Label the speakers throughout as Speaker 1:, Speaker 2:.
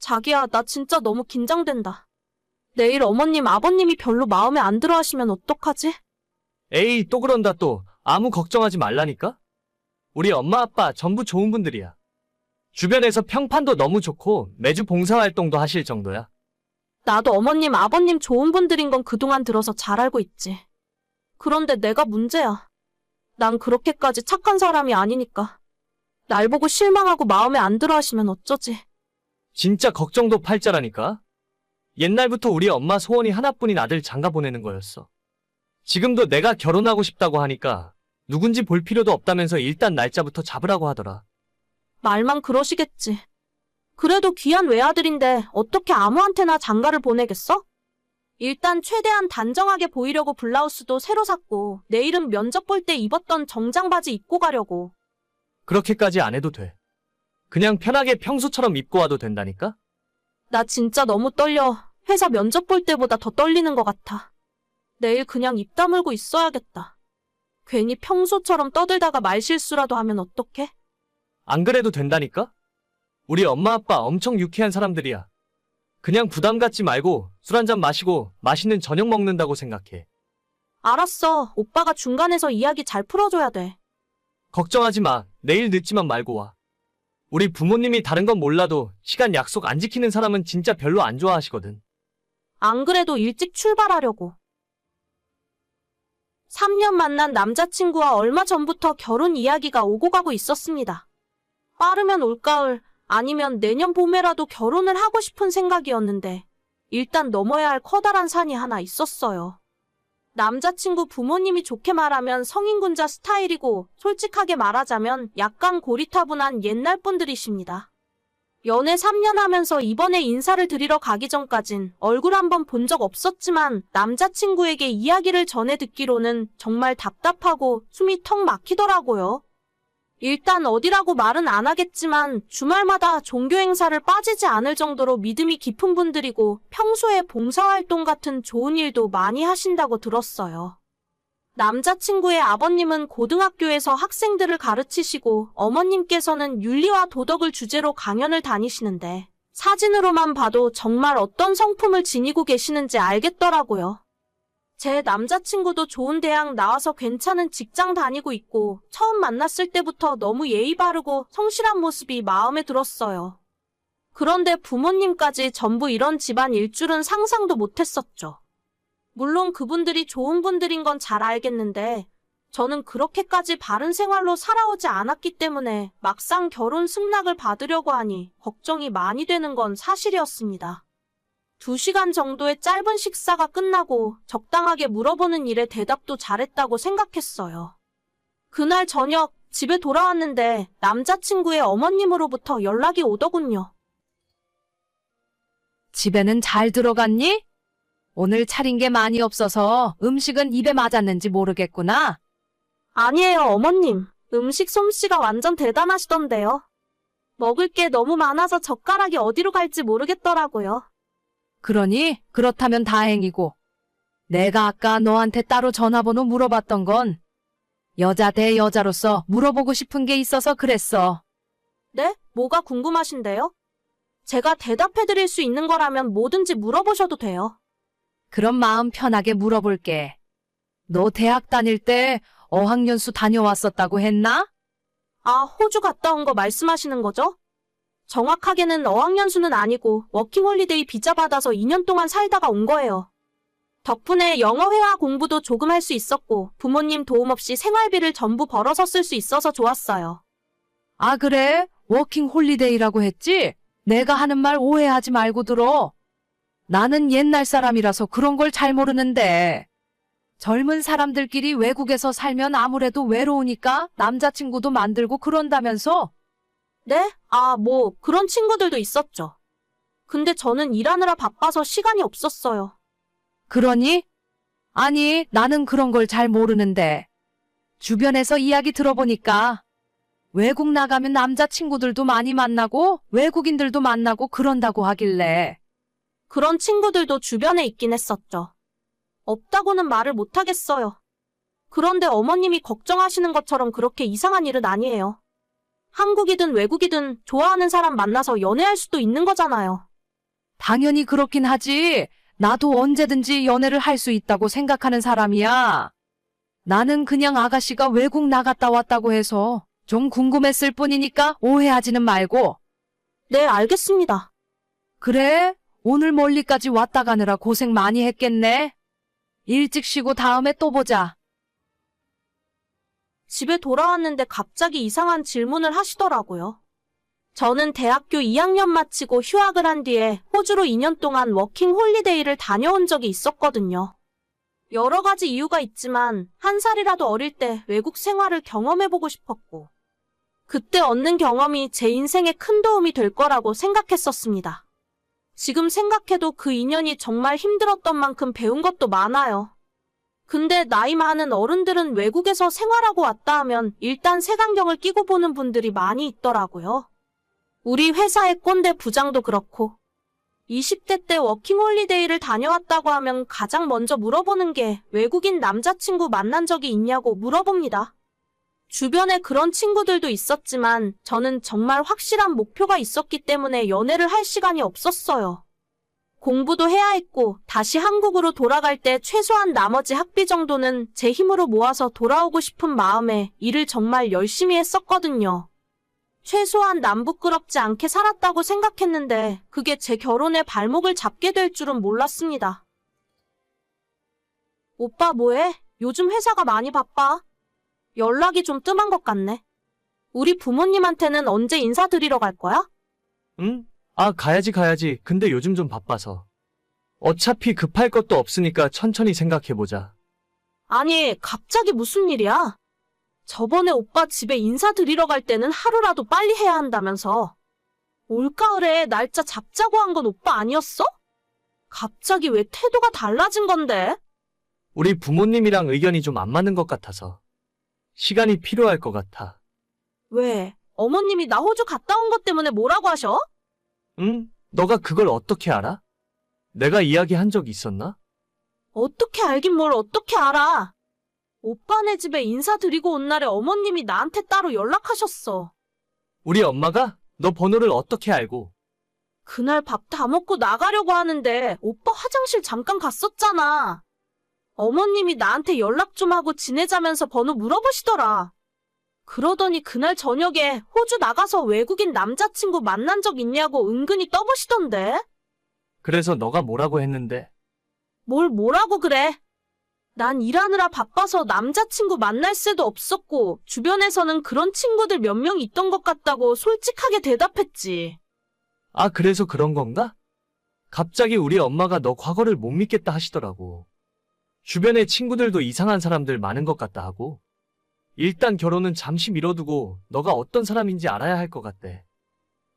Speaker 1: 자기야, 나 진짜 너무 긴장된다. 내일 어머님, 아버님이 별로 마음에 안 들어 하시면 어떡하지?
Speaker 2: 에이, 또 그런다 또. 아무 걱정하지 말라니까? 우리 엄마 아빠 전부 좋은 분들이야. 주변에서 평판도 너무 좋고 매주 봉사활동도 하실 정도야.
Speaker 1: 나도 어머님, 아버님 좋은 분들인 건 그동안 들어서 잘 알고 있지. 그런데 내가 문제야. 난 그렇게까지 착한 사람이 아니니까. 날 보고 실망하고 마음에 안 들어 하시면 어쩌지?
Speaker 2: 진짜 걱정도 팔자라니까? 옛날부터 우리 엄마 소원이 하나뿐인 아들 장가 보내는 거였어. 지금도 내가 결혼하고 싶다고 하니까 누군지 볼 필요도 없다면서 일단 날짜부터 잡으라고 하더라.
Speaker 1: 말만 그러시겠지. 그래도 귀한 외아들인데 어떻게 아무한테나 장가를 보내겠어? 일단 최대한 단정하게 보이려고 블라우스도 새로 샀고 내일은 면접 볼 때 입었던 정장 바지 입고 가려고.
Speaker 2: 그렇게까지 안 해도 돼. 그냥 편하게 평소처럼 입고 와도 된다니까?
Speaker 1: 나 진짜 너무 떨려. 회사 면접 볼 때보다 더 떨리는 것 같아. 내일 그냥 입 다물고 있어야겠다. 괜히 평소처럼 떠들다가 말실수라도 하면 어떡해?
Speaker 2: 안 그래도 된다니까? 우리 엄마 아빠 엄청 유쾌한 사람들이야. 그냥 부담 갖지 말고 술 한 잔 마시고 맛있는 저녁 먹는다고 생각해.
Speaker 1: 알았어. 오빠가 중간에서 이야기 잘 풀어줘야 돼.
Speaker 2: 걱정하지 마. 내일 늦지만 말고 와. 우리 부모님이 다른 건 몰라도 시간 약속 안 지키는 사람은 진짜 별로 안 좋아하시거든.
Speaker 1: 안 그래도 일찍 출발하려고. 3년 만난 남자친구와 얼마 전부터 결혼 이야기가 오고 가고 있었습니다. 빠르면 올가을, 아니면 내년 봄에라도 결혼을 하고 싶은 생각이었는데, 일단 넘어야 할 커다란 산이 하나 있었어요. 남자친구 부모님이 좋게 말하면 성인군자 스타일이고, 솔직하게 말하자면 약간 고리타분한 옛날 분들이십니다. 연애 3년 하면서 이번에 인사를 드리러 가기 전까진 얼굴 한번 본 적 없었지만 남자친구에게 이야기를 전해 듣기로는 정말 답답하고 숨이 턱 막히더라고요. 일단 어디라고 말은 안 하겠지만 주말마다 종교 행사를 빠지지 않을 정도로 믿음이 깊은 분들이고 평소에 봉사활동 같은 좋은 일도 많이 하신다고 들었어요. 남자친구의 아버님은 고등학교에서 학생들을 가르치시고 어머님께서는 윤리와 도덕을 주제로 강연을 다니시는데 사진으로만 봐도 정말 어떤 성품을 지니고 계시는지 알겠더라고요. 제 남자친구도 좋은 대학 나와서 괜찮은 직장 다니고 있고 처음 만났을 때부터 너무 예의 바르고 성실한 모습이 마음에 들었어요. 그런데 부모님까지 전부 이런 집안 일줄은 상상도 못했었죠. 물론 그분들이 좋은 분들인 건 잘 알겠는데, 저는 그렇게까지 바른 생활로 살아오지 않았기 때문에 막상 결혼 승낙을 받으려고 하니 걱정이 많이 되는 건 사실이었습니다. 두 시간 정도의 짧은 식사가 끝나고 적당하게 물어보는 일에 대답도 잘했다고 생각했어요. 그날 저녁 집에 돌아왔는데 남자친구의 어머님으로부터 연락이 오더군요.
Speaker 3: 집에는 잘 들어갔니? 오늘 차린 게 많이 없어서 음식은 입에 맞았는지 모르겠구나.
Speaker 1: 아니에요, 어머님. 음식 솜씨가 완전 대단하시던데요. 먹을 게 너무 많아서 젓가락이 어디로 갈지 모르겠더라고요.
Speaker 3: 그러니 그렇다면 다행이고. 내가 아까 너한테 따로 전화번호 물어봤던 건 여자 대 여자로서 물어보고 싶은 게 있어서 그랬어.
Speaker 1: 네? 뭐가 궁금하신데요? 제가 대답해드릴 수 있는 거라면 뭐든지 물어보셔도 돼요.
Speaker 3: 그럼 마음 편하게 물어볼게. 너 대학 다닐 때 어학연수 다녀왔었다고 했나?
Speaker 1: 아, 호주 갔다 온 거 말씀하시는 거죠? 정확하게는 어학연수는 아니고 워킹홀리데이 비자 받아서 2년 동안 살다가 온 거예요. 덕분에 영어 회화 공부도 조금 할 수 있었고 부모님 도움 없이 생활비를 전부 벌어서 쓸 수 있어서 좋았어요.
Speaker 3: 아, 그래? 워킹 홀리데이라고 했지? 내가 하는 말 오해하지 말고 들어. 나는 옛날 사람이라서 그런 걸 잘 모르는데. 젊은 사람들끼리 외국에서 살면 아무래도 외로우니까 남자친구도 만들고 그런다면서?
Speaker 1: 네? 아, 뭐 그런 친구들도 있었죠. 근데 저는 일하느라 바빠서 시간이 없었어요.
Speaker 3: 그러니? 아니, 나는 그런 걸 잘 모르는데. 주변에서 이야기 들어보니까 외국 나가면 남자친구들도 많이 만나고 외국인들도 만나고 그런다고 하길래.
Speaker 1: 그런 친구들도 주변에 있긴 했었죠. 없다고는 말을 못하겠어요. 그런데 어머님이 걱정하시는 것처럼 그렇게 이상한 일은 아니에요. 한국이든 외국이든 좋아하는 사람 만나서 연애할 수도 있는 거잖아요.
Speaker 3: 당연히 그렇긴 하지. 나도 언제든지 연애를 할 수 있다고 생각하는 사람이야. 나는 그냥 아가씨가 외국 나갔다 왔다고 해서 좀 궁금했을 뿐이니까 오해하지는 말고.
Speaker 1: 네, 알겠습니다.
Speaker 3: 그래? 오늘 멀리까지 왔다 가느라 고생 많이 했겠네. 일찍 쉬고 다음에 또 보자.
Speaker 1: 집에 돌아왔는데 갑자기 이상한 질문을 하시더라고요. 저는 대학교 2학년 마치고 휴학을 한 뒤에 호주로 2년 동안 워킹 홀리데이를 다녀온 적이 있었거든요. 여러 가지 이유가 있지만 한 살이라도 어릴 때 외국 생활을 경험해보고 싶었고, 그때 얻는 경험이 제 인생에 큰 도움이 될 거라고 생각했었습니다. 지금 생각해도 그 2년이 정말 힘들었던 만큼 배운 것도 많아요. 근데 나이 많은 어른들은 외국에서 생활하고 왔다 하면 일단 색안경을 끼고 보는 분들이 많이 있더라고요. 우리 회사의 꼰대 부장도 그렇고 20대 때 워킹홀리데이를 다녀왔다고 하면 가장 먼저 물어보는 게 외국인 남자친구 만난 적이 있냐고 물어봅니다. 주변에 그런 친구들도 있었지만 저는 정말 확실한 목표가 있었기 때문에 연애를 할 시간이 없었어요. 공부도 해야 했고 다시 한국으로 돌아갈 때 최소한 나머지 학비 정도는 제 힘으로 모아서 돌아오고 싶은 마음에 일을 정말 열심히 했었거든요. 최소한 남 부끄럽지 않게 살았다고 생각했는데 그게 제 결혼의 발목을 잡게 될 줄은 몰랐습니다. 오빠 뭐해? 요즘 회사가 많이 바빠. 연락이 좀 뜸한 것 같네. 우리 부모님한테는 언제 인사드리러 갈 거야?
Speaker 2: 응? 아, 가야지, 가야지. 근데 요즘 좀 바빠서. 어차피 급할 것도 없으니까 천천히 생각해보자.
Speaker 1: 아니, 갑자기 무슨 일이야? 저번에 오빠 집에 인사드리러 갈 때는 하루라도 빨리 해야 한다면서. 올가을에 날짜 잡자고 한 건 오빠 아니었어? 갑자기 왜 태도가 달라진 건데?
Speaker 2: 우리 부모님이랑 의견이 좀 안 맞는 것 같아서. 시간이 필요할 것 같아.
Speaker 1: 왜? 어머님이 나 호주 갔다 온 것 때문에 뭐라고 하셔?
Speaker 2: 응? 너가 그걸 어떻게 알아? 내가 이야기한 적 있었나?
Speaker 1: 어떻게 알긴 뭘 어떻게 알아? 오빠네 집에 인사드리고 온 날에 어머님이 나한테 따로 연락하셨어.
Speaker 2: 우리 엄마가 너 번호를 어떻게 알고?
Speaker 1: 그날 밥 다 먹고 나가려고 하는데 오빠 화장실 잠깐 갔었잖아. 어머님이 나한테 연락 좀 하고 지내자면서 번호 물어보시더라. 그러더니 그날 저녁에 호주 나가서 외국인 남자친구 만난 적 있냐고 은근히 떠보시던데?
Speaker 2: 그래서 너가 뭐라고 했는데?
Speaker 1: 뭘 뭐라고 그래? 난 일하느라 바빠서 남자친구 만날 새도 없었고 주변에서는 그런 친구들 몇 명 있던 것 같다고 솔직하게 대답했지.
Speaker 2: 아, 그래서 그런 건가? 갑자기 우리 엄마가 너 과거를 못 믿겠다 하시더라고. 주변에 친구들도 이상한 사람들 많은 것 같다 하고. 일단 결혼은 잠시 미뤄두고 너가 어떤 사람인지 알아야 할 것 같대.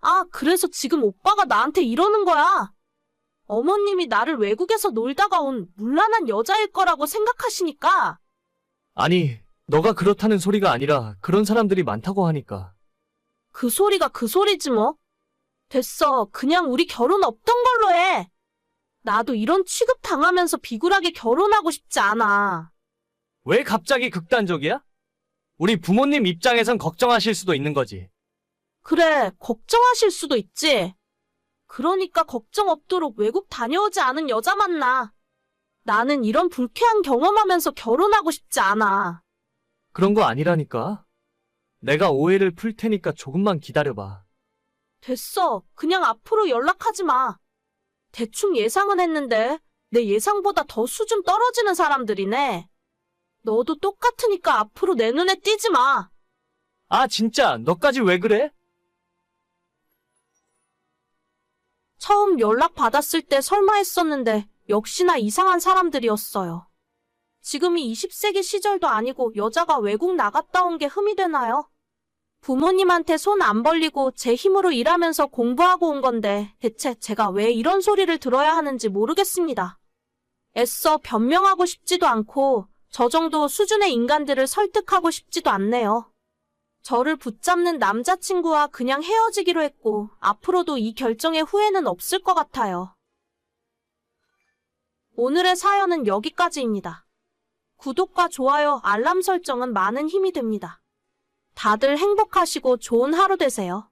Speaker 1: 아, 그래서 지금 오빠가 나한테 이러는 거야. 어머님이 나를 외국에서 놀다가 온 물란한 여자일 거라고 생각하시니까.
Speaker 2: 아니, 너가 그렇다는 소리가 아니라 그런 사람들이 많다고 하니까.
Speaker 1: 그 소리가 그 소리지 뭐. 됐어. 그냥 우리 결혼 없던 걸로 해. 나도 이런 취급 당하면서 비굴하게 결혼하고 싶지 않아.
Speaker 2: 왜 갑자기 극단적이야? 우리 부모님 입장에선 걱정하실 수도 있는 거지.
Speaker 1: 그래, 걱정하실 수도 있지. 그러니까 걱정 없도록 외국 다녀오지 않은 여자 만나. 나는 이런 불쾌한 경험하면서 결혼하고 싶지 않아.
Speaker 2: 그런 거 아니라니까. 내가 오해를 풀 테니까 조금만 기다려봐.
Speaker 1: 됐어. 그냥 앞으로 연락하지 마. 대충 예상은 했는데 내 예상보다 더 수준 떨어지는 사람들이네. 너도 똑같으니까 앞으로 내 눈에 띄지 마.
Speaker 2: 아, 진짜, 너까지 왜 그래?
Speaker 1: 처음 연락 받았을 때 설마 했었는데 역시나 이상한 사람들이었어요. 지금이 20세기 시절도 아니고 여자가 외국 나갔다 온 게 흠이 되나요? 부모님한테 손 안 벌리고 제 힘으로 일하면서 공부하고 온 건데 대체 제가 왜 이런 소리를 들어야 하는지 모르겠습니다. 애써 변명하고 싶지도 않고 저 정도 수준의 인간들을 설득하고 싶지도 않네요. 저를 붙잡는 남자친구와 그냥 헤어지기로 했고 앞으로도 이 결정에 후회는 없을 것 같아요. 오늘의 사연은 여기까지입니다. 구독과 좋아요, 알람 설정은 많은 힘이 됩니다. 다들 행복하시고 좋은 하루 되세요.